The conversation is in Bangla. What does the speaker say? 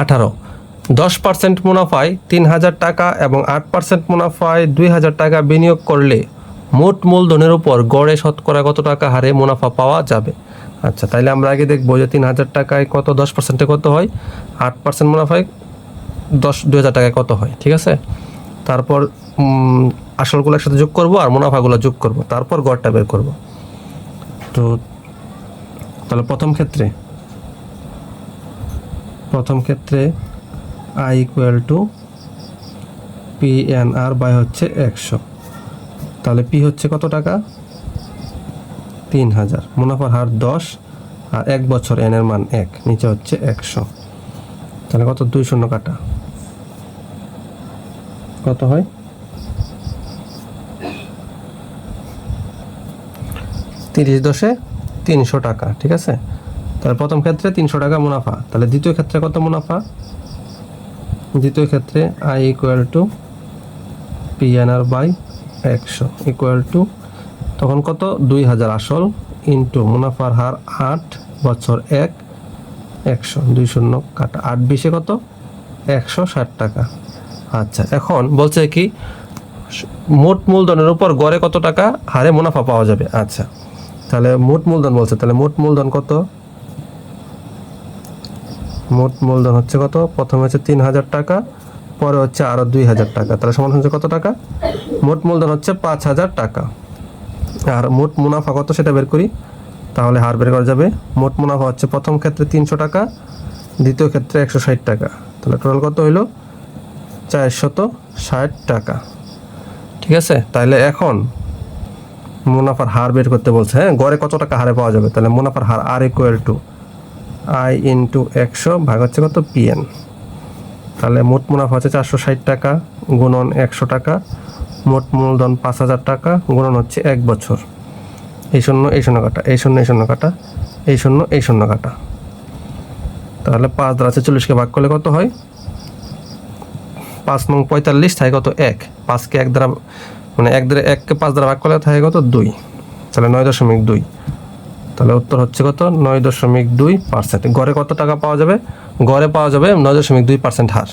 আঠারো। দশ পার্সেন্ট মুনাফায় তিন হাজার টাকা এবং আট পার্সেন্ট মুনাফায় দুই হাজার টাকা বিনিয়োগ করলে মোট মূলধনের উপর গড়ে শতকরা কত টাকা হারে মুনাফা পাওয়া যাবে? আচ্ছা তাইলে আমরা আগে দেখব যে তিন হাজার টাকায় কত দশ পার্সেন্টে কত হয়, আট পার্সেন্ট মুনাফায় দশ, দুই হাজার টাকায় কত হয়, ঠিক আছে? তারপর আসলগুলো একসাথে যোগ করব আর মুনাফাগুলো যোগ করব, তারপর গড়টা বের করব। তো, তাহলে প্রথম ক্ষেত্রে প্রথম ক্ষেত্রে I equal to P N R by হচ্ছে একশো। তাহলে পি হচ্ছে কত টাকা? তিন হাজার মুনাফার হার দশ আর এক বছর এন এর মান এক, নিচে হচ্ছে একশো। তাহলে কত? দুই শূন্য কাটা। কত হয়? তিরিশ দশে তিনশো টাকা, ঠিক আছে? তাহলে প্রথম ক্ষেত্রে তিনশো টাকা মুনাফা। তাহলে দ্বিতীয় ক্ষেত্রে কত মুনাফা? দ্বিতীয় ক্ষেত্রে I equal to P N R by একশো। ইকুয়াল টু তখন কত? দুই হাজার আসল ইন্টু মুনাফার হার আট, বছর এক, একশো, দুই শূন্য কাটা। আট বিশে কত? একশো ষাট টাকা। আচ্ছা এখন বলছে কি, মোট মূলধনের উপর গড়ে কত টাকা? হারে মুনাফা পাওয়া যাবে। আচ্ছা তাহলে মোট মূলধন বলছে, তাহলে মোট মূলধন কত? মোট মূলধন হচ্ছে কত? প্রথমে হচ্ছে তিন হাজার টাকা, পরে হচ্ছে আরও দুই হাজার টাকা। তাহলে সমান হচ্ছে কত টাকা? মোট মূলধন হচ্ছে পাঁচ হাজার টাকা। আর মোট মুনাফা কত সেটা বের করি? তাহলে হার বের করা যাবে। মোট মুনাফা হচ্ছে প্রথম ক্ষেত্রে তিনশো টাকা, দ্বিতীয় ক্ষেত্রে একশো ষাট টাকা। তাহলে টোটাল কত হইল? চারশত ষাট টাকা। ঠিক আছে? তাহলে এখন মুনাফার হার বের করতে বলছে হ্যাঁ? গড়ে কত টাকা হারে পাওয়া যাবে? তাহলে মুনাফার হার আর ইকুয়াল টু আই ইন্টু একশো ভাগ হচ্ছে কত? পিএন। তাহলে মোট মুনাফা হচ্ছে চারশো ষাট টাকা, গুণন একশো টাকা, মোট মূলধন পাঁচ হাজার টাকা, গুণন হচ্ছে এক বছর। এই শূন্য এই শূন্য কাটা, এই শূন্য এই শূন্য কাটা, এই শূন্য এই শূন্য কাটা। তাহলে পাঁচ দ্বারা চল্লিশকে ভাগ করলে কত হয়? পাঁচ নং পঁয়তাল্লিশ থাকে কত? এক। পাঁচকে এক দ্বারা মানে এক দ্বারা, এককে পাঁচ দ্বারা ভাগ করলে থাকে কত? দুই। তাহলে নয় দশমিক দুই। তাহলে উত্তর হচ্ছে কত? নয় দশমিক দুই পার্সেন্ট। গড়ে কত টাকা পাওয়া যাবে? গড়ে পাওয়া যাবে নয় দশমিক দুই পার্সেন্ট হার।